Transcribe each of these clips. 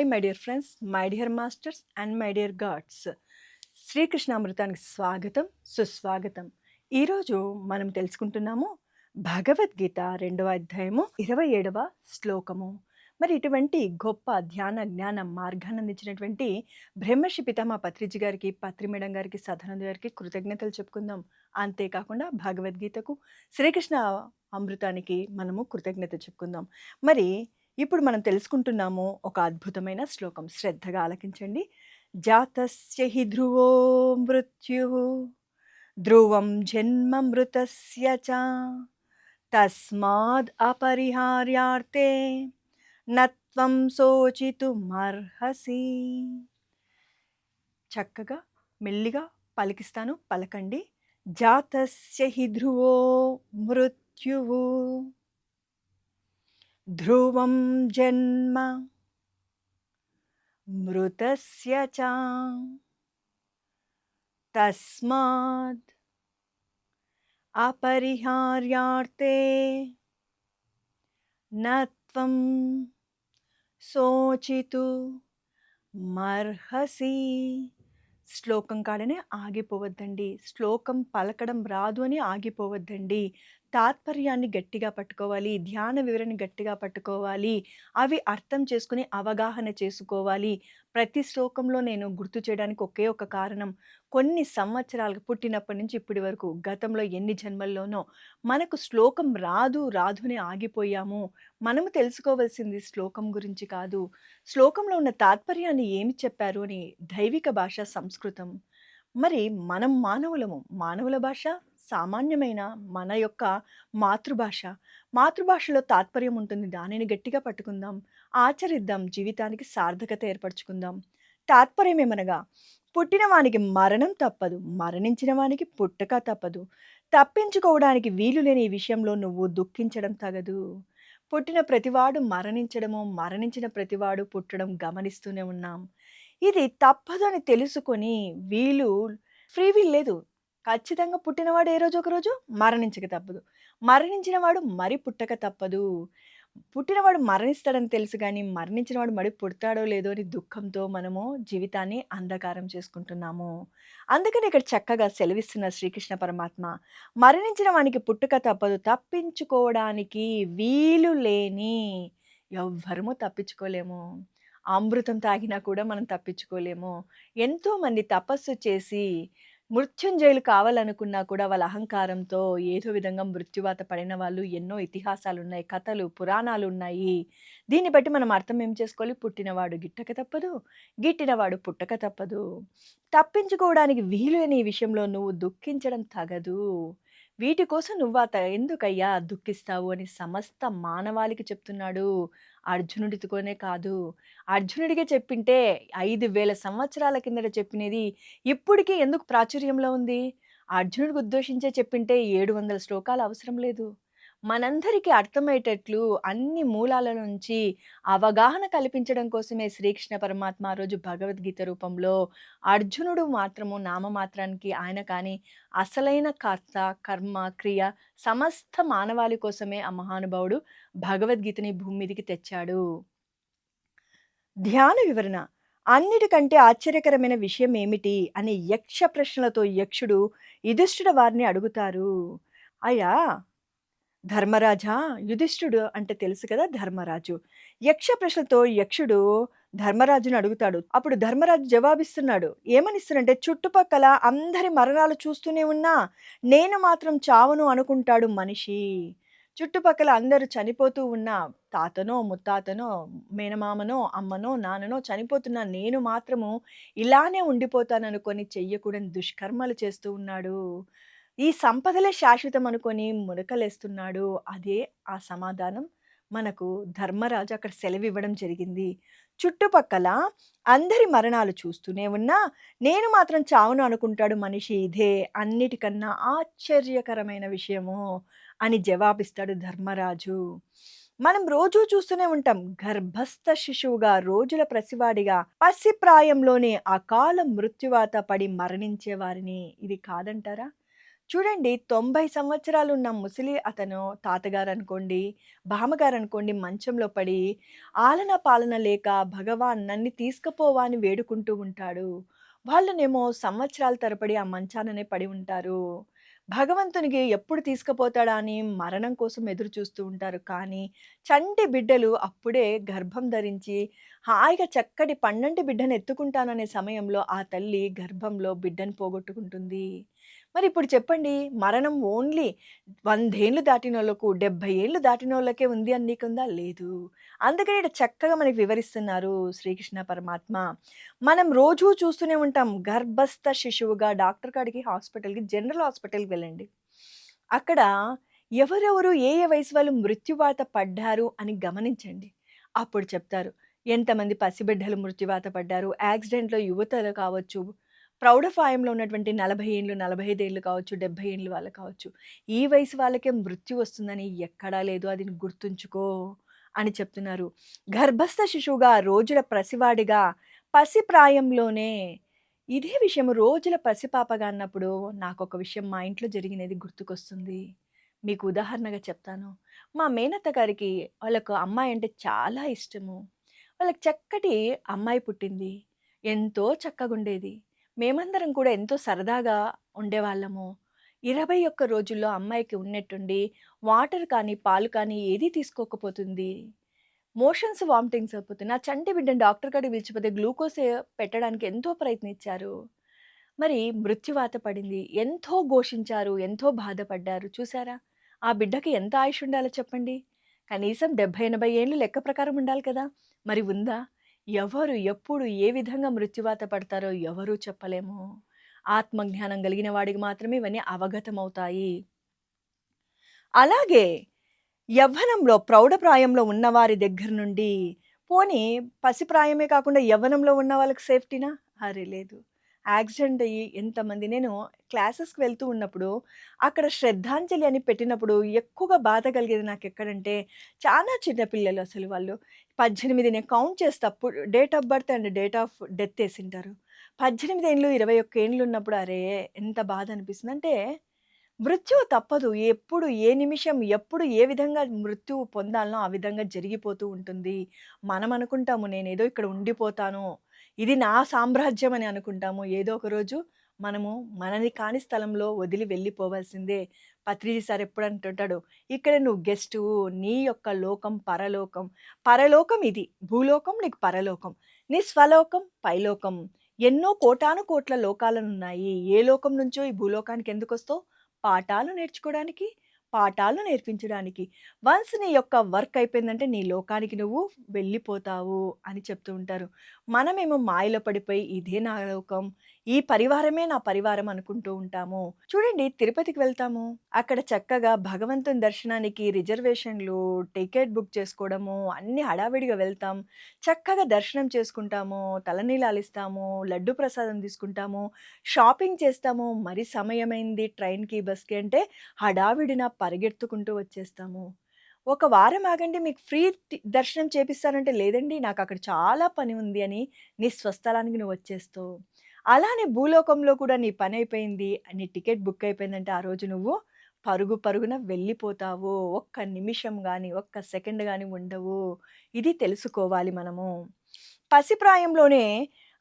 Hi my dear friends my dear masters and my dear gods శ్రీకృష్ణామృతానికి స్వాగతం సుస్వాగతం. ఈరోజు మనం తెలుసుకుంటున్నాము భగవద్గీత రెండవ అధ్యాయము ఇరవై ఏడవ శ్లోకము. మరి ఇటువంటి గొప్ప ధ్యాన జ్ఞాన మార్గాన్ని అందించినటువంటి బ్రహ్మర్షి పితామ పత్రిజీ గారికి పత్రి మేడం గారికి సదానంద గారికి కృతజ్ఞతలు చెప్పుకుందాం. అంతేకాకుండా భగవద్గీతకు శ్రీకృష్ణ అమృతానికి మనము కృతజ్ఞత చెప్పుకుందాం. మరి ఇప్పుడు మనం తెలుసుకుంటున్నాము ఒక అద్భుతమైన శ్లోకం. శ్రద్ధగా ఆలకించండి. జాతస్య హి ధ్రువో మృత్యు ధ్రువం జన్మ మృతస్య చ తస్మాద్ అపరిహార్యార్థే నత్వం శోచితుమర్హసి. చక్కగా మెల్లిగా పలికిస్తాను పలకండి. జాతస్య హి ధ్రువో మృత్యువు ధ్రువం జన్మ మృతస్య చ తస్మాద్ అపరిహార్యార్థే నత్వం శోచితు మర్హసి శ్లోకం కాడనే ఆగిపోవద్దండి. శ్లోకం పలకడం రాదు అని ఆగిపోవద్దండి. తాత్పర్యాన్ని గట్టిగా పట్టుకోవాలి ధ్యాన వివరణ గట్టిగా పట్టుకోవాలి అవి అర్థం చేసుకుని అవగాహన చేసుకోవాలి. ప్రతి శ్లోకంలో నేను గుర్తు చేయడానికి ఒకే ఒక కారణం కొన్ని సంవత్సరాలకు పుట్టినప్పటి నుంచి ఇప్పటి వరకు గతంలో ఎన్ని జన్మల్లోనో మనకు శ్లోకం రాదు రాదు ఆగిపోయాము. మనము తెలుసుకోవాల్సింది శ్లోకం గురించి కాదు. శ్లోకంలో ఉన్న తాత్పర్యాన్ని ఏమి చెప్పారు అని దైవిక భాష సంస్కృతం. మరి మనం మానవులము మానవుల భాష సామాన్యమైన మన యొక్క మాతృభాష. మాతృభాషలో తాత్పర్యం ఉంటుంది దానిని గట్టిగా పట్టుకుందాం. ఆచరిద్దాం జీవితానికి సార్థకత ఏర్పరచుకుందాం. తాత్పర్యం ఏమనగా పుట్టిన వానికి మరణం తప్పదు మరణించిన వానికి పుట్టక తప్పదు. తప్పించుకోవడానికి వీలు లేని ఈ విషయంలో నువ్వు దుఃఖించడం తగదు. పుట్టిన ప్రతివాడు మరణించడము మరణించిన ప్రతివాడు పుట్టడం గమనిస్తూనే ఉన్నాం. ఇది తప్పదు అని తెలుసుకొని వీలు ఫ్రీ వీల్ లేదు. ఖచ్చితంగా పుట్టినవాడు ఏ రోజు ఒక రోజు మరణించక తప్పదు. మరణించినవాడు మరి పుట్టక తప్పదు. పుట్టినవాడు మరణిస్తాడని తెలుసు కానీ మరణించినవాడు మడి పుడతాడో లేదో అని దుఃఖంతో మనము జీవితాన్ని అంధకారం చేసుకుంటున్నాము. అందుకని ఇక్కడ చక్కగా సెలవిస్తున్న శ్రీకృష్ణ పరమాత్మ మరణించిన వానికి పుట్టుక తప్పదు తప్పించుకోవడానికి వీలు లేని ఎవ్వరము తప్పించుకోలేము. అమృతం తాగినా కూడా మనం తప్పించుకోలేము. ఎంతోమంది తపస్సు చేసి మృత్యుంజయులు కావాలనుకున్నా కూడా వాళ్ళ అహంకారంతో ఏదో విధంగా మృత్యువాత పడిన వాళ్ళు ఎన్నో ఇతిహాసాలు ఉన్నాయి కథలు పురాణాలు ఉన్నాయి దీన్ని బట్టి మనం అర్థం ఏం చేసుకోవాలి? పుట్టినవాడు గిట్టక తప్పదు గిట్టినవాడు పుట్టక తప్పదు. తప్పించుకోవడానికి వీలు అనే విషయంలో నువ్వు దుఃఖించడం తగదు. వీటి కోసం నువ్వు అత ఎందుకయ్యా దుఃఖిస్తావు అని సమస్త మానవాళికి చెప్తున్నాడు అర్జునుడితోనే కాదు. అర్జునుడికే చెప్పింటే ఐదు వేల సంవత్సరాల కిందట చెప్పినది ఇప్పటికీ ఎందుకు ప్రాచుర్యంలో ఉంది? అర్జునుడికి ఉద్దేశించే చెప్పింటే ఏడు వందల శ్లోకాలు అవసరం లేదు. మనందరికీ అర్థమయ్యేటట్లు అన్ని మూలాల నుంచి అవగాహన కల్పించడం కోసమే శ్రీకృష్ణ పరమాత్మ ఆ రోజు భగవద్గీత రూపంలో అర్జునుడు మాత్రము నామమాత్రానికి ఆయన కానీ అసలైన కర్త కర్మ క్రియ సమస్త మానవాళి కోసమే ఆ మహానుభావుడు భగవద్గీతని భూమి మీదకి తెచ్చాడు. ధ్యాన వివరణ. అన్నిటికంటే ఆశ్చర్యకరమైన విషయం ఏమిటి అనే యక్ష ప్రశ్నలతో యక్షుడు యుధిష్ఠుడ వారిని అడుగుతారు. అయ్యా ధర్మరాజా యుధిష్ఠుడు అంటే తెలుసు కదా ధర్మరాజు. యక్ష ప్రశ్నతో యక్షుడు ధర్మరాజును అడుగుతాడు. అప్పుడు ధర్మరాజు జవాబిస్తున్నాడు. ఏమనిస్తున్నాడంటే చుట్టుపక్కల అందరి మరణాలు చూస్తూనే ఉన్నా నేను మాత్రం చావును అనుకుంటాడు మనిషి. చుట్టుపక్కల అందరూ చనిపోతూ ఉన్నా తాతనో ముత్తాతనో మేనమామనో అమ్మనో నాన్ననో చనిపోతున్నా నేను మాత్రము ఇలానే ఉండిపోతాననుకొని చెయ్యకూడని దుష్కర్మలు చేస్తూ ఉన్నాడు. ఈ సంపదలే శాశ్వతం అనుకొని మునకలేస్తున్నాడు. అదే ఆ సమాధానం మనకు ధర్మరాజు అక్కడ సెలవివ్వడం జరిగింది. చుట్టుపక్కల అందరి మరణాలు చూస్తూనే ఉన్నా నేను మాత్రం చావును అనుకుంటాడు మనిషి ఇదే. అన్నిటికన్నా ఆశ్చర్యకరమైన విషయము అని జవాబిస్తాడు ధర్మరాజు. మనం రోజూ చూస్తూనే ఉంటాం. గర్భస్థ శిశువుగా రోజుల ప్రసివాడిగా పసిప్రాయంలోనే అకాల మృత్యువాత పడి మరణించే వారిని ఇది కాదంటారా? చూడండి 90 సంవత్సరాలున్న ముసలి అతను తాతగారు అనుకోండి బామ్మగారు అనుకోండి మంచంలో పడి ఆలన పాలన లేక భగవాన్ నన్ను తీసుకుపోవా అని వేడుకుంటూ ఉంటాడు. వాళ్ళనేమో సంవత్సరాల తరబడి ఆ మంచాననే పడి ఉంటారు. భగవంతునికి ఎప్పుడు తీసుకుపోతాడా అని మరణం కోసం ఎదురు చూస్తూ ఉంటారు. కానీ చంటి బిడ్డలు అప్పుడే గర్భం ధరించి హాయిగా చక్కటి పన్నెండు బిడ్డను ఎత్తుకుంటాననే సమయంలో ఆ తల్లి గర్భంలో బిడ్డను పోగొట్టుకుంటుంది. మరి ఇప్పుడు చెప్పండి మరణం ఓన్లీ వందేళ్ళు దాటిన వాళ్ళకు డెబ్బై ఏళ్ళు దాటిన వాళ్ళకే ఉంది అని నీకుందా? లేదు. అందుకని ఇక్కడ చక్కగా మనకి వివరిస్తున్నారు శ్రీకృష్ణ పరమాత్మ. మనం రోజూ చూస్తూనే ఉంటాం గర్భస్థ శిశువుగా డాక్టర్ కాడికి, హాస్పిటల్‌కి జనరల్ హాస్పిటల్‌కి వెళ్ళండి. అక్కడ ఎవరెవరు ఏ ఏ వయసు వాళ్ళు మృత్యువాత పడ్డారు అని గమనించండి. అప్పుడు చెప్తారు. ఎంతమంది పసిబిడ్డలు మృత్యువాత పడ్డారు, యాక్సిడెంట్‌లో యువతలు కావచ్చు, ప్రౌఢఫాయంలో ఉన్నటువంటి నలభై ఏళ్ళు నలభై ఐదేళ్ళు కావచ్చు, డెబ్బై ఏళ్ళు వాళ్ళు కావచ్చు. ఈ వయసు వాళ్ళకే మృత్యు వస్తుందని ఎక్కడా లేదు. అది గుర్తుంచుకో అని చెప్తున్నారు. గర్భస్థ శిశువుగా రోజుల పసివాడిగా పసి ప్రాయంలోనే ఇదే విషయం రోజుల పసిపాపగా అన్నప్పుడు నాకు ఒక విషయం మా ఇంట్లో జరిగినది గుర్తుకొస్తుంది. మీకు ఉదాహరణగా చెప్తాను. మా మేనత్త గారికి వాళ్ళకు అమ్మాయి అంటే చాలా ఇష్టము. వాళ్ళకి చక్కటి అమ్మాయి పుట్టింది. ఎంతో చక్కగా ఉండేది మేమందరం కూడా ఎంతో సరదాగా ఉండేవాళ్ళము. 21 రోజుల్లో అమ్మాయికి ఉన్నట్టుండి వాటర్ కానీ, పాలు కానీ ఏది తీసుకోకపోతుంది. మోషన్స్, వామిటింగ్స్ అయిపోతుంది నా చంటి బిడ్డను డాక్టర్ కాడికి పిలిచిపోతే గ్లూకోజ్ పెట్టడానికి ఎంతో ప్రయత్నించారు. మరి మృత్యువాత పడింది. ఎంతో ఘోషించారు. ఎంతో బాధపడ్డారు. చూసారా? ఆ బిడ్డకి ఎంత ఆయుష్ ఉండాలో చెప్పండి. కనీసం 70, 80 ఏళ్ళు లెక్క ప్రకారం ఉండాలి కదా! మరి ఉందా? ఎవరు, ఎప్పుడు, ఏ విధంగా మృత్యువాత పడతారో ఎవరూ చెప్పలేము. ఆత్మజ్ఞానం కలిగిన వాడికి మాత్రమే ఇవన్నీ అవగతమవుతాయి. అలాగే యవ్వనంలో ప్రౌఢప్రాయంలో ఉన్నవారి దగ్గర నుండి పోనీ పసిప్రాయమే కాకుండా యవ్వనంలో ఉన్న వాళ్ళకి సేఫ్టీనా? అరే లేదు. యాక్సిడెంట్ అయ్యి ఎంతమంది నేను క్లాసెస్‌కి వెళ్తూ ఉన్నప్పుడు అక్కడ శ్రద్ధాంజలి అని పెట్టినప్పుడు ఎక్కువగా బాధ కలిగేది నాకు ఎక్కడంటే చాలా చిన్నపిల్లలు అసలు వాళ్ళు. 18 నేను count చేస్తప్పుడు date of birth and date of death యేసింటారు. 18 ఏండ్లు, 21 ఏండ్లు ఉన్నప్పుడు అరే! ఎంత బాధ అనిపిస్తుంది. అంటే మృత్యువు తప్పదు. ఎప్పుడు, ఏ నిమిషం, ఎప్పుడు, ఏ విధంగా మృత్యువు పొందాలనో ఆ విధంగా జరిగిపోతూ ఉంటుంది. మనం అనుకుంటాము నేనేదో ఇక్కడ ఉండిపోతాను. ఇది నా సామ్రాజ్యం అని అనుకుంటాము. ఏదో ఒక రోజు మనము మనది కాని స్థలంలో వదిలి వెళ్ళిపోవాల్సిందే. పత్రిజీ సార్ ఎప్పుడు అంటుంటాడు. ఇక్కడ నువ్వు గెస్టువు. నీ యొక్క లోకం పరలోకం. పరలోకం ఇది. భూలోకం నీకు పరలోకం. నీ స్వలోకం పైలోకం. ఎన్నో కోటాను కోట్ల లోకాలనున్నాయి. ఏ లోకం నుంచో ఈ భూలోకానికి ఎందుకొస్తావు? పాఠాలు నేర్చుకోవడానికి, పాఠాలు నేర్పించడానికి. వన్స్ నీ యొక్క వర్క్ అయిపోయిందంటే నీ లోకానికి నువ్వు వెళ్ళిపోతావు అని చెప్తూ ఉంటారు. మనమేమో మాయలో పడిపోయి ఇదే నా లోకం, ఈ పరివారమే నా పరివారం అనుకుంటూ ఉంటాము. చూడండి తిరుపతికి వెళ్తాము. అక్కడ చక్కగా భగవంతుని దర్శనానికి రిజర్వేషన్‌లు, టికెట్ బుక్ చేసుకోవడము అన్ని హడావిడిగా వెళ్తాం. చక్కగా దర్శనం చేసుకుంటాము. తలనీలాలిస్తాము. లడ్డు ప్రసాదం తీసుకుంటాము. షాపింగ్ చేస్తాము. మరి సమయమైంది ట్రైన్‌కి, బస్‌కి అంటే హడావిడిన పరిగెత్తుకుంటూ వచ్చేస్తాము. ఒక వారం ఆగండి మీకు ఫ్రీ దర్శనం చేపిస్తానంటే లేదండి నాకు అక్కడ చాలా పని ఉంది అని నీ స్వస్థలానికి నువ్వు వచ్చేస్తావు. అలానే భూలోకంలో కూడా నీ పనయిపోయింది. నీ టికెట్ బుక్ అయిపోయిందంటే ఆ రోజు నువ్వు పరుగు పరుగున వెళ్ళిపోతావు. ఒక్క నిమిషం కానీ ఒక్క సెకండ్ కానీ ఉండవు. ఇది తెలుసుకోవాలి మనము. పసిప్రాయంలోనే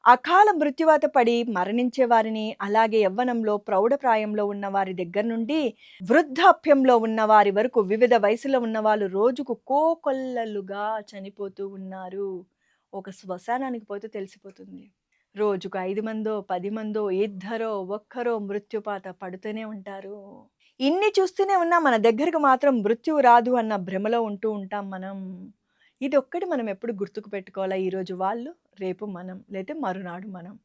అకాల మృత్యువాత పడి మరణించే వారిని, అలాగే యవ్వనంలో, ప్రౌఢప్రాయంలో ఉన్న వారి దగ్గర నుండి వృద్ధాప్యంలో ఉన్న వారి వరకు వివిధ వయసులో ఉన్న వాళ్ళు రోజుకు కోకొల్లలుగా చనిపోతూ ఉన్నారు. ఒక శ్మశానానికి పోతే తెలిసిపోతుంది. రోజుకు ఐదు మందో, పది మందో, ఇద్దరో, ఒక్కరో మృత్యుపాత పడుతూనే ఉంటారు. ఇన్ని చూస్తూనే ఉన్నా మన దగ్గరకు మాత్రం మృత్యువు రాదు అన్న భ్రమలో ఉంటూ ఉంటాం మనం. ఇది ఒక్కటి మనం ఎప్పుడు గుర్తుకు పెట్టుకోవాలా. ఈరోజు వాళ్ళు, రేపు మనం. లేతే మరునాడు మనం.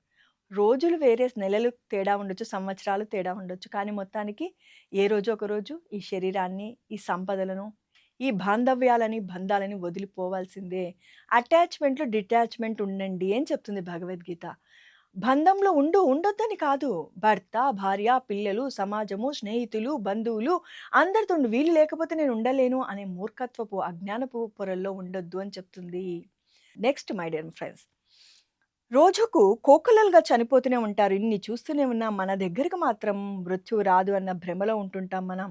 రోజులు వేరే, నెలలు తేడా ఉండొచ్చు, సంవత్సరాలు తేడా ఉండొచ్చు. కానీ మొత్తానికి ఏ రోజు ఒక రోజు ఈ శరీరాన్ని, ఈ సంపదలను, ఈ బాంధవ్యాలని, బంధాలని వదిలిపోవాల్సిందే. అటాచ్‌మెంట్‌లో డిటాచ్‌మెంట్ ఉండండి అని చెప్తుంది భగవద్గీత. బంధంలో ఉండు, ఉండొద్దని కాదు. భర్త, భార్య, పిల్లలు, సమాజము, స్నేహితులు, బంధువులు అందరితో వీలు వీళ్ళు లేకపోతే నేను ఉండలేను అనే మూర్ఖత్వపు, అజ్ఞానపు పొరల్లో ఉండొద్దు అని చెప్తుంది. Next my dear friends. రోజుకు కోకలలుగా చనిపోతూనే ఉంటారు. ఇన్ని చూస్తూనే ఉన్నా మన దగ్గరికి మాత్రం మృత్యువు రాదు అన్న భ్రమలో ఉంటుంటాం మనం.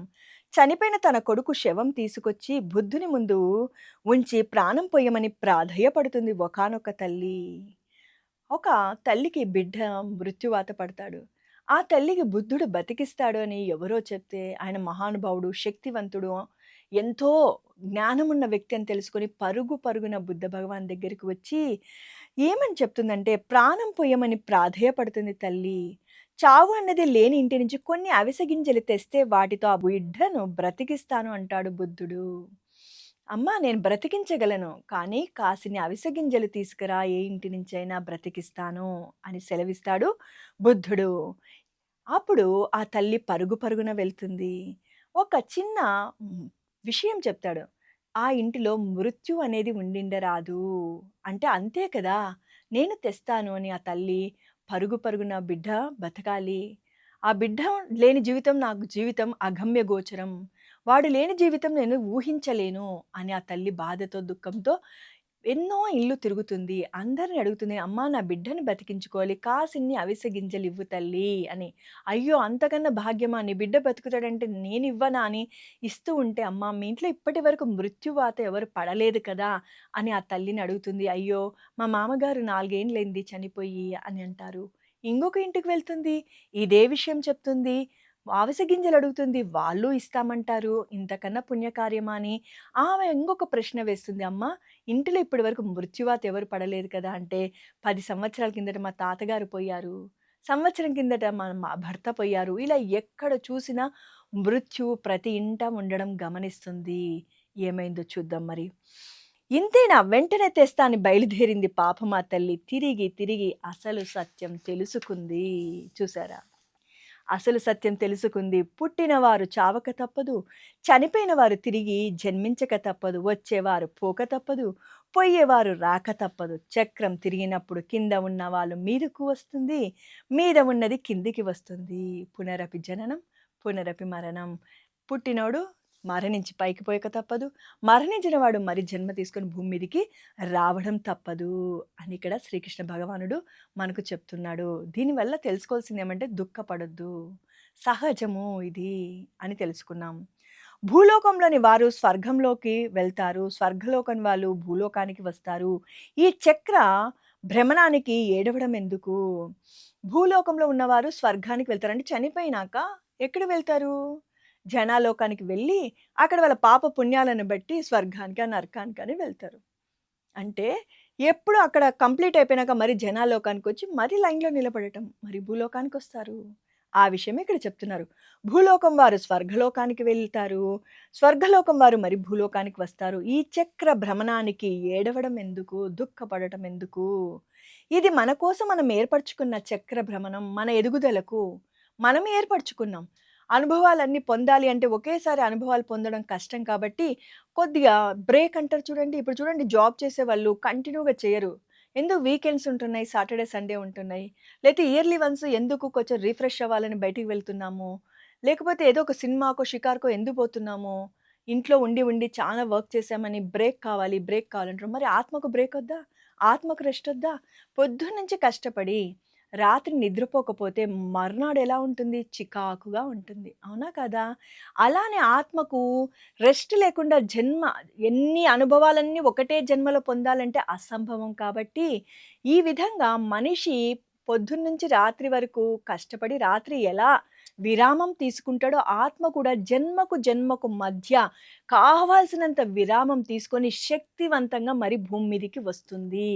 చనిపోయిన తన కొడుకు శవం తీసుకొచ్చి బుద్ధుని ముందు ఉంచి ప్రాణం పొయ్యమని ప్రాధేయపడుతుంది ఒకానొక తల్లి. ఒక తల్లికి బిడ్డ మృత్యువాత పడతాడు. ఆ తల్లికి బుద్ధుడు బతికిస్తాడు అని ఎవరో చెప్తే ఆయన మహానుభావుడు, శక్తివంతుడు, ఎంతో జ్ఞానమున్న వ్యక్తి అని తెలుసుకొని పరుగు పరుగున బుద్ధ భగవాన్ దగ్గరికి వచ్చి ఏమని చెప్తుందంటే, ప్రాణం పొయ్యమని ప్రాధేయపడుతుంది తల్లి. చావు అన్నది లేని ఇంటి నుంచి కొన్ని అవిసె గింజలు తెస్తే వాటితో ఆ బిడ్డను బ్రతికిస్తాను అంటాడు బుద్ధుడు. అమ్మా నేను బ్రతికించగలను. కానీ కాసిని అవిసగింజలు తీసుకురా ఏ ఇంటి నుంచైనా బ్రతికిస్తాను అని సెలవిస్తాడు బుద్ధుడు. అప్పుడు ఆ తల్లి పరుగు పరుగున వెళ్తుంది. ఒక చిన్న విషయం చెప్తాడు. ఆ ఇంటిలో మృత్యు అనేది ఉండిండరాదు. అంటే అంతే కదా! నేను తెస్తాను అని ఆ తల్లి పరుగు పరుగున బిడ్డ బతకాలి. ఆ బిడ్డ లేని జీవితం నాకు జీవితం అగమ్య గోచరం. వాడు లేని జీవితం నేను ఊహించలేను అని ఆ తల్లి బాధతో, దుఃఖంతో ఎన్నో ఇల్లు తిరుగుతుంది. అందరిని అడుగుతుంది. "అమ్మా నా బిడ్డని బతికించుకోవాలి. కాసిన్ని అవిసె గింజలు ఇవ్వు తల్లి" అని. "అయ్యో! అంతకన్నా భాగ్యమా? నీ బిడ్డ బతుకుతాడంటే నేనివ్వనా?" అని ఇస్తూ ఉంటే, "అమ్మా మీ ఇంట్లో ఇప్పటి వరకు మృత్యువాత ఎవరు పడలేదు కదా!" అని ఆ తల్లిని అడుగుతుంది. "అయ్యో! మా మామగారు నాలుగేండ్లైంది చనిపోయి" అని అంటారు. ఇంకొక ఇంటికి వెళ్తుంది. ఇదే విషయం చెప్తుంది. అవిసె గింజలు అడుగుతుంది. వాళ్ళు ఇస్తామంటారు. ఇంతకన్నా పుణ్యకార్యమా అని ఆమె ఇంకొక ప్రశ్న వేస్తుంది. "అమ్మా ఇంటిలో ఇప్పటి వరకు మృత్యువాత ఎవరు పడలేదు కదా!" అంటే పది సంవత్సరాల కిందట మా తాతగారు పోయారు. సంవత్సరం కిందట మా మా భర్త పోయారు. ఇలా ఎక్కడ చూసినా మృత్యువు ప్రతి ఇంట ఉండడం గమనిస్తుంది. ఏమైందో చూద్దాం మరి. ఇంతేనా వెంటనే తెస్తా అని బయలుదేరింది పాపమా తల్లి. తిరిగి తిరిగి అసలు సత్యం తెలుసుకుంది. చూసారా? అసలు సత్యం తెలుసుకుంది. పుట్టినవారు చావక తప్పదు. చనిపోయిన వారు తిరిగి జన్మించక తప్పదు. వచ్చేవారు పోక తప్పదు. పోయేవారు రాక తప్పదు. చక్రం తిరిగినప్పుడు కింద ఉన్న వాళ్ళు మీదకు వస్తుంది. మీద ఉన్నది కిందికి వస్తుంది. పునరపి జననం, పునరపి మరణం. పుట్టినోడు మరణించి పైకి పోయక తప్పదు. మరణించిన వాడు మరి జన్మ తీసుకొని భూమి మీదకి రావడం తప్పదు అని ఇక్కడ శ్రీకృష్ణ భగవానుడు మనకు చెప్తున్నాడు. దీనివల్ల తెలుసుకోవాల్సింది ఏమంటే దుఃఖపడొద్దు. సహజము ఇది అని తెలుసుకున్నాం. భూలోకంలోని వారు స్వర్గంలోకి వెళ్తారు. స్వర్గలోకం వాళ్ళు భూలోకానికి వస్తారు. ఈ చక్ర భ్రమణానికి ఏడవడం ఎందుకు? భూలోకంలో ఉన్నవారు స్వర్గానికి వెళ్తారు. అంటే చనిపోయినాక ఎక్కడ వెళ్తారు? జనాలోకానికి వెళ్ళి అక్కడ వాళ్ళ పాప పుణ్యాలను బట్టి స్వర్గానికి నరకానికి అని వెళ్తారు. అంటే ఎప్పుడు అక్కడ కంప్లీట్ అయిపోయినాక మరి జనాలోకానికి వచ్చి మరి లైన్‌లో నిలబడటం. మరి భూలోకానికి వస్తారు ఆ విషయమే ఇక్కడ చెప్తున్నారు. భూలోకం వారు స్వర్గలోకానికి వెళ్తారు. స్వర్గలోకం వారు మరి భూలోకానికి వస్తారు. ఈ చక్ర భ్రమణానికి ఏడవడం ఎందుకు? దుఃఖపడటం ఎందుకు? ఇది మన కోసం మనం ఏర్పరచుకున్న చక్ర భ్రమణం. మన ఎదుగుదలకు మనం ఏర్పరచుకున్నాం. అనుభవాలన్నీ పొందాలి అంటే ఒకేసారి అనుభవాలు పొందడం కష్టం కాబట్టి కొద్దిగా బ్రేక్ అంటారు చూడండి. ఇప్పుడు చూడండి జాబ్ చేసే వాళ్ళు కంటిన్యూగా చేయరు. ఎందుకు వీకెండ్స్ ఉంటున్నాయి. సాటర్‌డే, సండే ఉంటున్నాయి. లేతే ఇయర్లీ వన్స్ ఎందుకు కొంచెం రిఫ్రెష్ అవ్వాలని బయటికి వెళ్తున్నాము. లేకపోతే ఏదో ఒక సినిమాకో, షికార్కో ఎందుకు పోతున్నాము. ఇంట్లో ఉండి ఉండి చాలా వర్క్ చేశామని బ్రేక్ కావాలి, బ్రేక్ కావాలంటారు. మరి ఆత్మకు బ్రేక్ వద్దా? ఆత్మకు రెస్ట్ వద్దా? పొద్దున్నుంచి కష్టపడి రాత్రి నిద్రపోకపోతే మర్నాడు ఎలా ఉంటుంది? చికాకుగా ఉంటుంది. అవునా కదా అలానే ఆత్మకు రెస్ట్ లేకుండా జన్మ ఎన్ని అనుభవాలన్నీ ఒకటే జన్మలో పొందాలంటే అసంభవం కాబట్టి, ఈ విధంగా మనిషి పొద్దున్నుంచి రాత్రి వరకు కష్టపడి రాత్రి ఎలా విరామం తీసుకుంటాడో ఆత్మ కూడా జన్మకు, జన్మకు మధ్య కావాల్సినంత విరామం తీసుకొని శక్తివంతంగా మరి భూమి మీదకి వస్తుంది.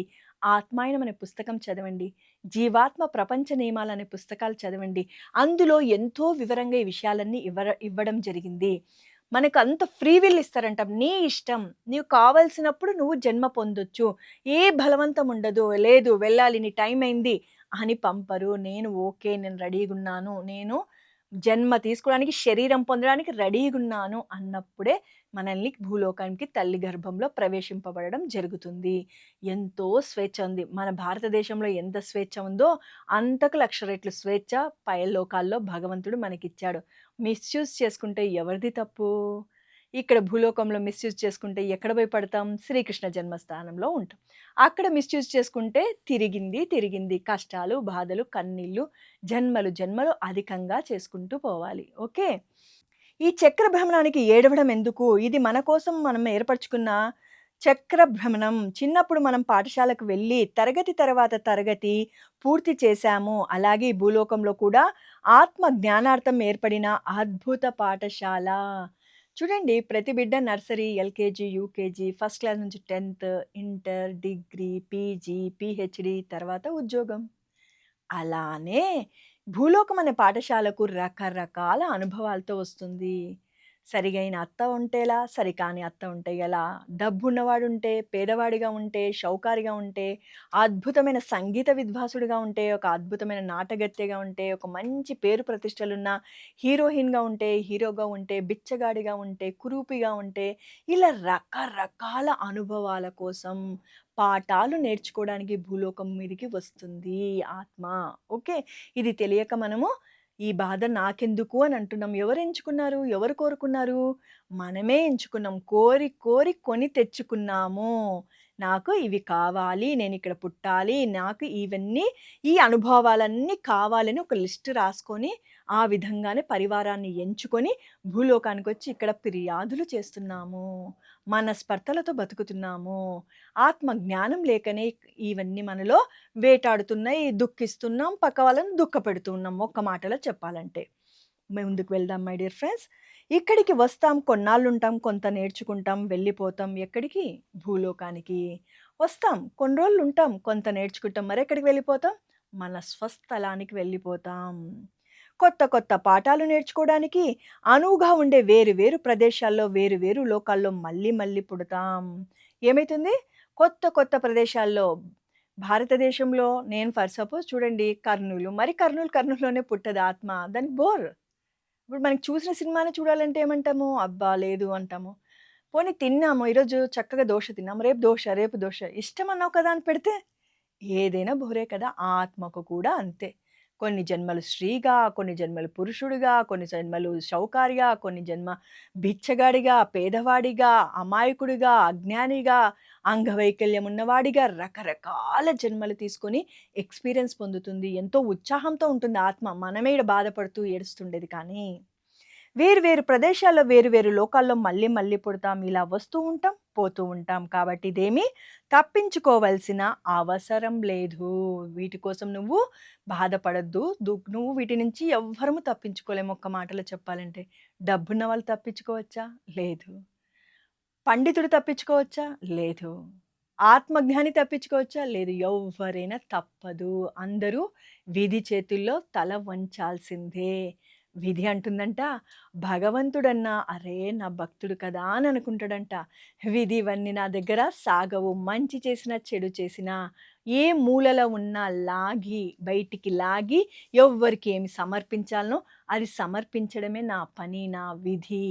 ఆత్మాయనం అనే పుస్తకం చదవండి. జీవాత్మ ప్రపంచ నియమాలు అనే పుస్తకాలు చదవండి. అందులో ఎంతో వివరంగా ఈ విషయాలన్నీ ఇవ్వ ఇవ్వడం జరిగింది. మనకు అంత ఫ్రీ విల్ ఇస్తారంట. నీ ఇష్టం. నీకు కావాల్సినప్పుడు నువ్వు జన్మ పొందొచ్చు. ఏ బలవంతం ఉండదు. లేదు వెళ్ళాలి నీ టైం అయింది అని పంపరు. నేను ఓకే. నేను రెడీగా ఉన్నాను నేను జన్మ తీసుకోవడానికి, శరీరం పొందడానికి రెడీగా ఉన్నాను అన్నప్పుడే మనల్ని భూలోకానికి తల్లి గర్భంలో ప్రవేశింపబడడం జరుగుతుంది. ఎంతో స్వేచ్ఛ ఉంది. మన భారతదేశంలో ఎంత స్వేచ్ఛ ఉందో అంతకు లక్ష రెట్లు స్వేచ్ఛ పైలోకాల్లో భగవంతుడు మనకిచ్చాడు. మిస్‌యూజ్ చేసుకుంటే ఎవరిది తప్పు? ఇక్కడ భూలోకంలో మిస్‌యూజ్ చేసుకుంటే ఎక్కడ పోయి పడతాం? శ్రీకృష్ణ జన్మస్థానంలో ఉంటాం. అక్కడ మిస్‌యూజ్ చేసుకుంటే తిరిగింది, తిరిగింది. కష్టాలు, బాధలు, కన్నీళ్ళు జన్మలు, జన్మలు అధికంగా చేసుకుంటూ పోవాలి. ఓకే. ఈ చక్ర భ్రమణానికి ఏడవడం ఎందుకు? ఇది మన కోసం మనం ఏర్పరచుకున్న చక్ర భ్రమణం. చిన్నప్పుడు మనం పాఠశాలకు వెళ్ళి తరగతి తర్వాత తరగతి పూర్తి చేశాము. అలాగే భూలోకంలో కూడా ఆత్మ జ్ఞానార్థం ఏర్పడిన అద్భుత పాఠశాల. చూడండి ప్రతి బిడ్డ nursery, LKG, UKG, first class నుంచి 10థ్, ఇంటర్, డిగ్రీ, పీజీ, పీహెచ్‌డీ తర్వాత ఉద్యోగం. అలానే భూలోకం అనే పాఠశాలకు రకరకాల అనుభవాలతో వస్తుంది. సరిగైన అత్త ఉంటేలా, సరికాని అత్త ఉంటే ఎలా? డబ్బున్నవాడుంటే, పేదవాడిగా ఉంటే, షౌకారిగా ఉంటే, అద్భుతమైన సంగీత విద్వాసుడిగా ఉంటే, ఒక అద్భుతమైన నాటగత్యగా ఉంటే, ఒక మంచి పేరు ప్రతిష్టలున్న హీరోయిన్‌గా ఉంటే, హీరోగా ఉంటే, బిచ్చగాడిగా ఉంటే, కురూపిగా ఉంటే, ఇలా రకరకాల అనుభవాల కోసం పాఠాలు నేర్చుకోవడానికి భూలోకం మీదకి వస్తుంది ఆత్మ. ఓకే. ఇది తెలియక మనము ఈ బాధ నాకెందుకు అని అంటున్నాం. ఎవరు ఎంచుకున్నారు? ఎవరు కోరుకున్నారు? మనమే ఎంచుకున్నాం. కోరి కోరి కొని తెచ్చుకున్నాము. నాకు ఇవి కావాలి. నేను ఇక్కడ పుట్టాలి. నాకు ఇవన్నీ ఈ అనుభవాలన్నీ కావాలని ఒక లిస్ట్ రాసుకొని, ఆ విధంగానే పరివారాన్ని ఎంచుకొని భూలోకానికి వచ్చి ఇక్కడ ఫిర్యాదులు చేస్తున్నాము. మన స్పర్ధలతో బతుకుతున్నాము. ఆత్మ జ్ఞానం లేకనే ఇవన్నీ మనలో వేటాడుతున్నాయి. దుఃఖిస్తున్నాం. పక్క వాళ్ళని దుఃఖపెడుతున్నాం ఒక్క మాటలో చెప్పాలంటే. ముందుకు వెళ్దాం మై డియర్ ఫ్రెండ్స్. ఇక్కడికి వస్తాం. కొన్నాళ్ళుంటాం. కొంత నేర్చుకుంటాం. వెళ్ళిపోతాం. ఎక్కడికి? భూలోకానికి. వస్తాం. కొన్ని రోజులు ఉంటాం కొంత నేర్చుకుంటాం. మరెక్కడికి వెళ్ళిపోతాం? మన స్వస్థలానికి వెళ్ళిపోతాం. కొత్త కొత్త పాఠాలు నేర్చుకోవడానికి అనువుగా ఉండే వేరు వేరు ప్రదేశాల్లో, వేరు వేరు లోకాల్లో మళ్ళీ మళ్ళీ పుడతాం. ఏమైతుంది? కొత్త కొత్త ప్రదేశాల్లో భారతదేశంలో నేను ఫర్ సపోజ్ చూడండి కర్నూలు. మరి కర్నూలు కర్నూలులోనే పుట్టదు ఆత్మ. దానికి బోర్. ఇప్పుడు మనకి చూసిన సినిమానే చూడాలంటే ఏమంటాము? అబ్బా! లేదు అంటాము. పోనీ తిన్నాము. ఈరోజు చక్కగా దోశ తిన్నాము. రేపు దోశ రేపు దోష ఇష్టం అన్నావు కదా అని పెడితే ఏదైనా బోరే కదా! ఆత్మకు కూడా అంతే. కొన్ని జన్మలు స్త్రీగా, కొన్ని జన్మలు పురుషుడిగా, కొన్ని జన్మలు షౌకారిగా, కొన్ని జన్మ బిచ్చగాడిగా, పేదవాడిగా, అమాయకుడిగా, అజ్ఞానిగా, అంగవైకల్యం ఉన్నవాడిగా రకరకాల జన్మలు తీసుకొని ఎక్స్‌పీరియన్స్ పొందుతుంది. ఎంతో ఉత్సాహంతో ఉంటుంది ఆత్మ. మనమే బాధపడుతూ ఏడుస్తుండేది కానీ. వేరు వేరు ప్రదేశాల్లో, వేరు వేరు లోకాల్లో మళ్ళీ మళ్ళీ పుడతాం. ఇలా వస్తూ ఉంటాం, పోతూ ఉంటాం. కాబట్టి ఇదేమి తప్పించుకోవాల్సిన అవసరం లేదు. వీటి కోసం నువ్వు బాధపడద్దు నువ్వు వీటి నుంచి ఎవ్వరము తప్పించుకోలేము ఒక్క మాటలో చెప్పాలంటే. డబ్బున్న వాళ్ళు తప్పించుకోవచ్చా? లేదు. పండితుడు తప్పించుకోవచ్చా? లేదు. ఆత్మజ్ఞాని తప్పించుకోవచ్చా? లేదు. ఎవ్వరైనా తప్పదు. అందరూ విధి చేతుల్లో తల వంచాల్సిందే. విధి అంటుందంట, భగవంతుడన్నా అరే! నా భక్తుడు కదా అని అనుకుంటాడంట. విధి ఇవన్నీ నా దగ్గర సాగవు. మంచి చేసిన చెడు చేసినా, ఏ మూలలో ఉన్నా లాగి బయటికి లాగి ఎవ్వరికి ఏమి సమర్పించాలనో అది సమర్పించడమే నా పని, నా విధి.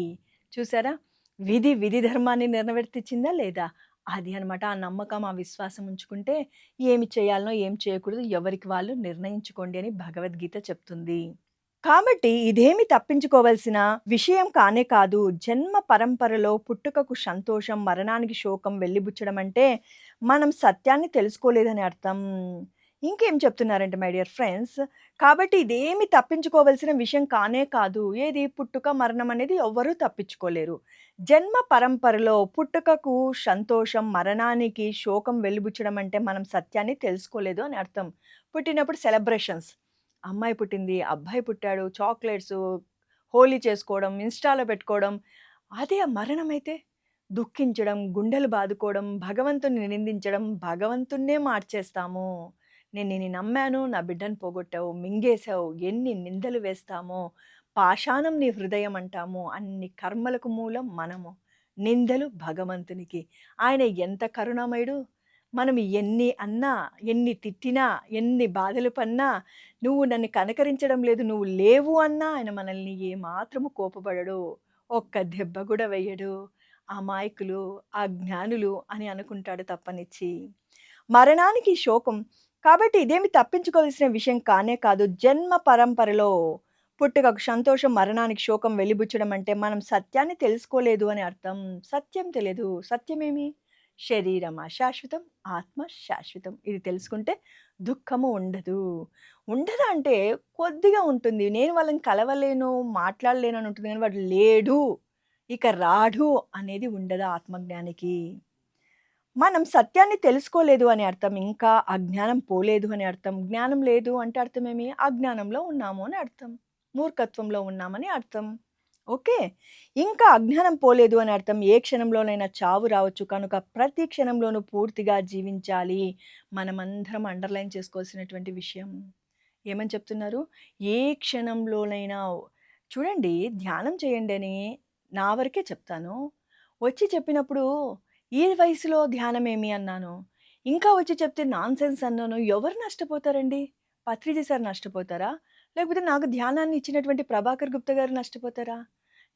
చూసారా? విధి విధి ధర్మాన్ని నిర్వర్తించిందా లేదా? అది అనమాట ఆ నమ్మకం, ఆ విశ్వాసం ఉంచుకుంటే ఏమి చేయాలనో, ఏం చేయకూడదు ఎవరికి వాళ్ళు నిర్ణయించుకోండి అని భగవద్గీత చెప్తుంది. కాబట్టి ఇదేమి తప్పించుకోవలసిన విషయం కానే కాదు. జన్మ పరంపరలో పుట్టుకకు సంతోషం, మరణానికి శోకం వెళ్ళిబుచ్చడం అంటే మనం సత్యాన్ని తెలుసుకోలేదని అర్థం. ఇంకేం చెప్తున్నారంటే మై డియర్ ఫ్రెండ్స్, కాబట్టి ఇదేమి తప్పించుకోవలసిన విషయం కానే కాదు. ఏది? పుట్టుక, మరణం అనేది ఎవ్వరూ తప్పించుకోలేరు. జన్మ పరంపరలో పుట్టుకకు సంతోషం, మరణానికి శోకం వెలుబుచ్చడం అంటే మనం సత్యాన్ని తెలుసుకోలేదు అని అర్థం. పుట్టినప్పుడు సెలబ్రేషన్స్. అమ్మాయి పుట్టింది, అబ్బాయి పుట్టాడు, చాక్లెట్స్ హోలీ చేసుకోవడం, ఇన్‌స్టాలో పెట్టుకోవడం. అదే మరణమైతే దుఃఖించడం, గుండెలు బాదుకోవడం, భగవంతుని నిందించడం, భగవంతుణ్ణే మార్చేస్తాము. నేను నిన్ను నమ్మాను, నా బిడ్డను పోగొట్టావు, మింగేశావు, ఎన్ని నిందలు వేస్తామో, పాషాణం నీ హృదయం అంటాము. అన్ని కర్మలకు మూలం మనము. నిందలు భగవంతునికి. ఆయన ఎంత కరుణామయుడు. మనం ఎన్ని అన్నా, ఎన్ని తిట్టినా, ఎన్ని బాధలు పన్నా నువ్వు నన్ను కనకరించడం లేదు, నువ్వు లేవు అన్నా ఆయన మనల్ని ఏమాత్రము కోపపడడు. ఒక్క దెబ్బ కూడా వేయడు. అమాయకులు, జ్ఞానులు అని అనుకుంటాడు తప్పనిచ్చి. మరణానికి శోకం. కాబట్టి ఇదేమి తప్పించుకోవాల్సిన విషయం కానే కాదు. జన్మ పరంపరలో పుట్టుకకు సంతోషం, మరణానికి శోకం వెలిబుచ్చడం అంటే మనం సత్యాన్ని తెలుసుకోలేదు అని అర్థం. సత్యం తెలియదు. సత్యమేమి? శరీరం అశాశ్వతం, ఆత్మ శాశ్వతం. ఇది తెలుసుకుంటే దుఃఖము ఉండదు. ఉండదా అంటే కొద్దిగా ఉంటుంది. నేను వాళ్ళని కలవలేను, మాట్లాడలేను అని ఉంటుంది. కానీ వాడు లేడు, ఇక రాడు అనేది ఉండదు ఆత్మజ్ఞానికి. మనం సత్యాన్ని తెలుసుకోలేదు అని అర్థం. ఇంకా అజ్ఞానం పోలేదు అని అర్థం. జ్ఞానం లేదు అంటే అర్థమేమి? అజ్ఞానంలో ఉన్నాము అని అర్థం. మూర్ఖత్వంలో ఉన్నామని అర్థం. ఓకే. ఇంకా అజ్ఞానం పోలేదు అని అర్థం. ఏ క్షణంలోనైనా చావు రావచ్చు. కనుక ప్రతి క్షణంలోనూ పూర్తిగా జీవించాలి. మనమందరం అండర్‌లైన్ చేసుకోవాల్సినటువంటి విషయం. ఏమని చెప్తున్నారు? ఏ క్షణంలోనైనా చూడండి ధ్యానం చేయండి అని నా వరకే చెప్తాను. వచ్చి చెప్పినప్పుడు ఈ వయసులో ధ్యానం ఏమి అన్నాను. ఇంకా వచ్చి చెప్తే నాన్‌సెన్స్ అన్నాను. ఎవరు నష్టపోతారండి? పత్రిజీ సార్ నష్టపోతారా? లేకపోతే నాకు ధ్యానాన్ని ఇచ్చినటువంటి ప్రభాకర్ గుప్తా గారు నష్టపోతారా?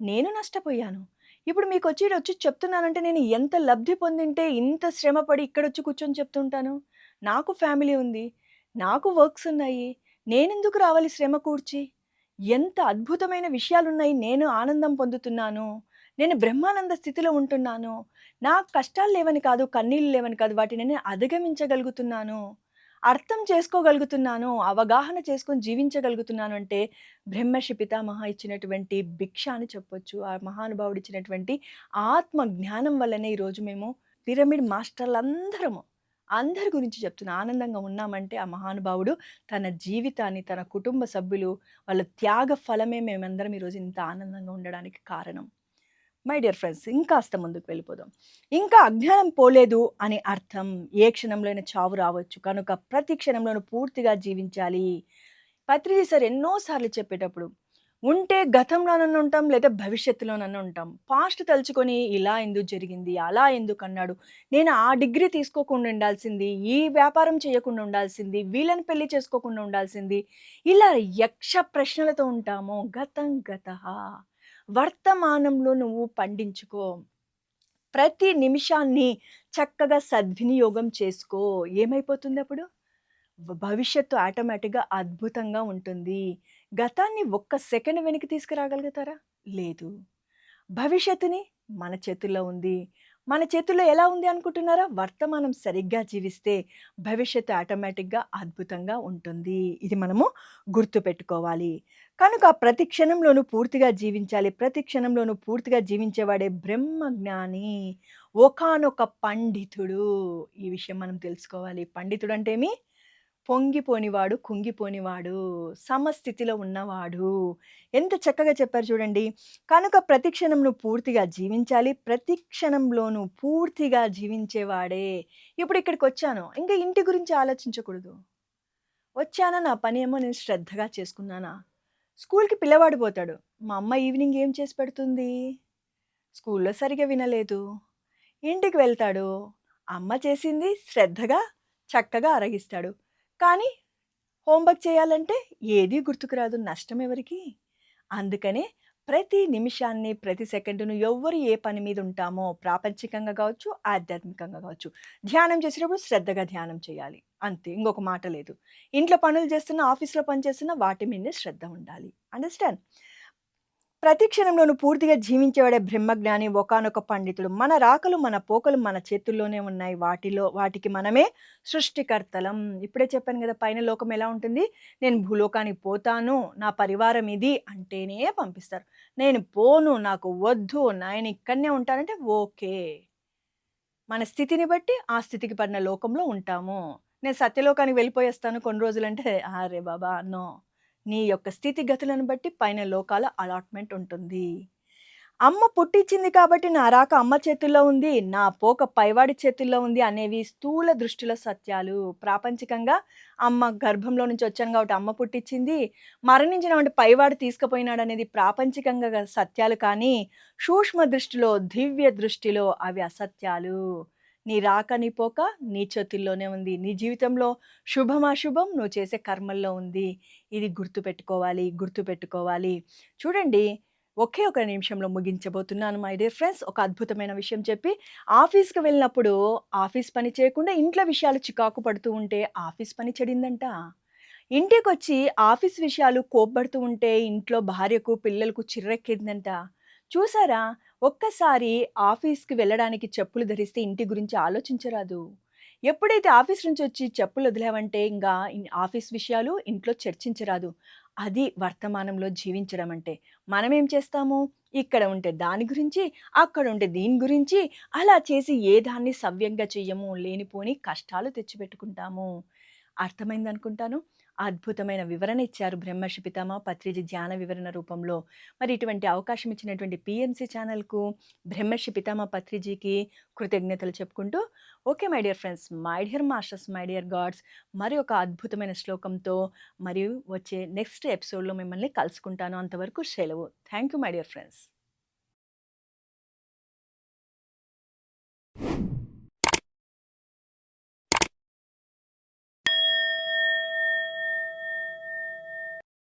నేను నష్టపోయాను. ఇప్పుడు మీకొచ్చి ఈడొచ్చి చెప్తున్నానంటే నేను ఎంత లబ్ధి పొందింటే ఇంత శ్రమపడి ఇక్కడొచ్చి కూర్చొని చెప్తుంటాను. నాకు ఫ్యామిలీ ఉంది. నాకు వర్క్స్ ఉన్నాయి. నేనెందుకు రావాలి శ్రమ కూర్చి? ఎంత అద్భుతమైన విషయాలున్నాయి. నేను ఆనందం పొందుతున్నాను. నేను బ్రహ్మానంద స్థితిలో ఉంటున్నాను. నాకు కష్టాలు లేవని కాదు, కన్నీళ్ళు లేవని కాదు. వాటిని నేను అధిగమించగలుగుతున్నాను. అర్థం చేసుకోగలుగుతున్నాను. అవగాహన చేసుకొని జీవించగలుగుతున్నాను అంటే బ్రహ్మర్షి పితామహ ఇచ్చినటువంటి భిక్ష అని చెప్పొచ్చు. ఆ మహానుభావుడు ఇచ్చినటువంటి ఆత్మ జ్ఞానం వల్లనే ఈరోజు మేము పిరమిడ్ మాస్టర్లందరము అందరి గురించి చెప్తున్నా. ఆనందంగా ఉన్నామంటే ఆ మహానుభావుడు తన జీవితాన్ని, తన కుటుంబ సభ్యులు వాళ్ళ త్యాగ ఫలమే మేమందరం ఈరోజు ఇంత ఆనందంగా ఉండడానికి కారణం. మై డియర్ ఫ్రెండ్స్ ఇంకాస్త ముందుకు వెళ్ళిపోదాం. ఇంకా అజ్ఞానం పోలేదు అని అర్థం. ఏ క్షణంలో అయినా చావు రావచ్చు. కనుక ప్రతి క్షణంలోనూ పూర్తిగా జీవించాలి. పత్రిజీ సార్ ఎన్నోసార్లు చెప్పేటప్పుడు ఉంటే గతంలోనన్నా ఉంటాం లేదా భవిష్యత్తులోనన్నా ఉంటాం. పాస్ట్ తలుచుకొని ఇలా ఎందుకు జరిగింది? అలా ఎందుకన్నాడు? నేను ఆ డిగ్రీ తీసుకోకుండా ఉండాల్సింది. ఈ వ్యాపారం చేయకుండా ఉండాల్సింది. వీళ్ళని పెళ్ళి చేసుకోకుండా ఉండాల్సింది. ఇలా యక్ష ప్రశ్నలతో ఉంటాము. గతం గత వర్తమానంలో నువ్వు పండించుకో. ప్రతి నిమిషాన్ని చక్కగా సద్వినియోగం చేసుకో. ఏమైపోతుంది అప్పుడు భవిష్యత్తు ఆటోమేటిక్‌గా అద్భుతంగా ఉంటుంది. గతాన్ని ఒక్క సెకండ్ వెనక్కి తీసుకురాగలుగుతారా? లేదు. భవిష్యత్తుని మన చేతుల్లో ఉంది. మన చేతుల్లో ఎలా ఉంది అనుకుంటున్నారా? వర్తమానం సరిగ్గా జీవిస్తే భవిష్యత్తు ఆటోమేటిక్‌గా అద్భుతంగా ఉంటుంది. ఇది మనము గుర్తుపెట్టుకోవాలి. కనుక ప్రతి క్షణంలోనూ పూర్తిగా జీవించాలి. ప్రతి క్షణంలోనూ పూర్తిగా జీవించేవాడే బ్రహ్మజ్ఞాని. ఒకానొక పండితుడు. ఈ విషయం మనం తెలుసుకోవాలి. పండితుడంటే ఏమి? పొంగిపోనివాడు, కుంగిపోనివాడు, సమస్థితిలో ఉన్నవాడు. ఎంత చక్కగా చెప్పారు చూడండి. కనుక ప్రతి క్షణంను పూర్తిగా జీవించాలి. ప్రతి క్షణంలోనూ పూర్తిగా జీవించేవాడే. ఇప్పుడు ఇక్కడికి వచ్చాను ఇంకా ఇంటి గురించి ఆలోచించకూడదు. వచ్చానా నా పని ఏమో నేను శ్రద్ధగా చేసుకున్నానా? స్కూల్‌కి పిల్లవాడు పోతాడు. మా అమ్మ ఈవినింగ్ ఏం చేసి పెడుతుంది? స్కూల్‌లో సరిగ్గా వినలేదు. ఇంటికి వెళ్తాడు. అమ్మ చేసింది శ్రద్ధగా, చక్కగా అరగిస్తాడు. కానీ హోంవర్క్ చేయాలంటే ఏదీ గుర్తుకు రాదు. నష్టం ఎవరికి? అందుకనే ప్రతి నిమిషాన్ని, ప్రతి సెకండును ఎవ్వరు ఏ పని మీద ఉంటామో ప్రాపంచికంగా కావచ్చు, ఆధ్యాత్మికంగా కావచ్చు. ధ్యానం చేసేటప్పుడు శ్రద్ధగా ధ్యానం చేయాలి. అంతే. ఇంకొక మాట లేదు. ఇంట్లో పనులు చేస్తున్నా, ఆఫీస్‌లో పని చేస్తున్నా వాటి మీదనే శ్రద్ధ ఉండాలి. అండర్‌స్టాండ్? ప్రతి క్షణంలోనూ పూర్తిగా జీవించేవాడే బ్రహ్మజ్ఞాని. ఒకానొక పండితుడు. మన రాకలు, మన పోకలు మన చేతుల్లోనే ఉన్నాయి. వాటిలో వాటికి మనమే సృష్టికర్తలం. ఇప్పుడే చెప్పాను కదా! పైన లోకం ఎలా ఉంటుంది? నేను భూలోకానికి పోతాను. నా పరివారం ఇది అంటేనే పంపిస్తారు. నేను పోను. నాకు వద్దు. నేను ఇక్కడనే ఉంటానంటే ఓకే. మన స్థితిని బట్టి ఆ స్థితికి పడిన లోకంలో ఉంటాము. నేను సత్యలోకానికి వెళ్ళిపోయేస్తాను కొన్ని రోజులంటే అరే బాబా! నో. నీ యొక్క స్థితిగతులను బట్టి పైన లోకాల అలాట్‌మెంట్ ఉంటుంది. అమ్మ పుట్టించింది కాబట్టి నా రాక అమ్మ చేతుల్లో ఉంది. నా పోక పైవాడి చేతుల్లో ఉంది అనేవి స్థూల దృష్టిలో సత్యాలు. ప్రాపంచికంగా అమ్మ గర్భంలో నుంచి వచ్చాను కాబట్టి అమ్మ పుట్టించింది. మరణించిన వంటి పైవాడు తీసుకుపోయినాడనేది ప్రాపంచికంగా సత్యాలు కానీ, సూక్ష్మ దృష్టిలో, దివ్య దృష్టిలో అవి అసత్యాలు. నీ రాక, నీ పోక నీ చేతుల్లోనే ఉంది. నీ జీవితంలో శుభం, అశుభం నువ్వు చేసే కర్మల్లో ఉంది. ఇది గుర్తుపెట్టుకోవాలి. గుర్తుపెట్టుకోవాలి. చూడండి ఒకే ఒక నిమిషంలో ముగించబోతున్నాను మై డియర్ ఫ్రెండ్స్. ఒక అద్భుతమైన విషయం చెప్పి ఆఫీస్‌కి వెళ్ళినప్పుడు ఆఫీస్ పని చేయకుండా ఇంట్లో విషయాలు చికాకు పడుతూ ఉంటే ఆఫీస్ పని చెడిందంట. ఇంటికొచ్చి ఆఫీస్ విషయాలు కోప్పడుతూ ఉంటే ఇంట్లో భార్యకు, పిల్లలకు చిర్రెక్కిందంట. చూసారా? ఒక్కసారి ఆఫీస్‌కి వెళ్ళడానికి చెప్పులు ధరిస్తే ఇంటి గురించి ఆలోచించరాదు. ఎప్పుడైతే ఆఫీస్ నుంచి వచ్చి చెప్పులు వదిలేవంటే ఇంకా ఆఫీస్ విషయాలు ఇంట్లో చర్చించరాదు. అది వర్తమానంలో జీవించడం అంటే. మనమేం చేస్తాము? ఇక్కడ ఉంటే దాని గురించి, అక్కడ ఉంటే దీని గురించి, అలా చేసి ఏ దాన్ని సవ్యంగా చెయ్యము. లేనిపోని కష్టాలు తెచ్చిపెట్టుకుంటాము. అర్థమైందనుకుంటాను. అద్భుతమైన వివరణ ఇచ్చారు బ్రహ్మర్షి పితామహ ధ్యాన వివరణ రూపంలో. మరి ఇటువంటి అవకాశం ఇచ్చినటువంటి పీఎంసీ ఛానల్‌కు, బ్రహ్మర్షి పితామ పత్రిజీకి కృతజ్ఞతలు చెప్పుకుంటూ, okay my dear friends, my dear masters, my dear gods మరి ఒక అద్భుతమైన శ్లోకంతో మరియు వచ్చే నెక్స్ట్ ఎపిసోడ్‌లో మిమ్మల్ని కలుసుకుంటాను. అంతవరకు సెలవు. Thank you my dear friends.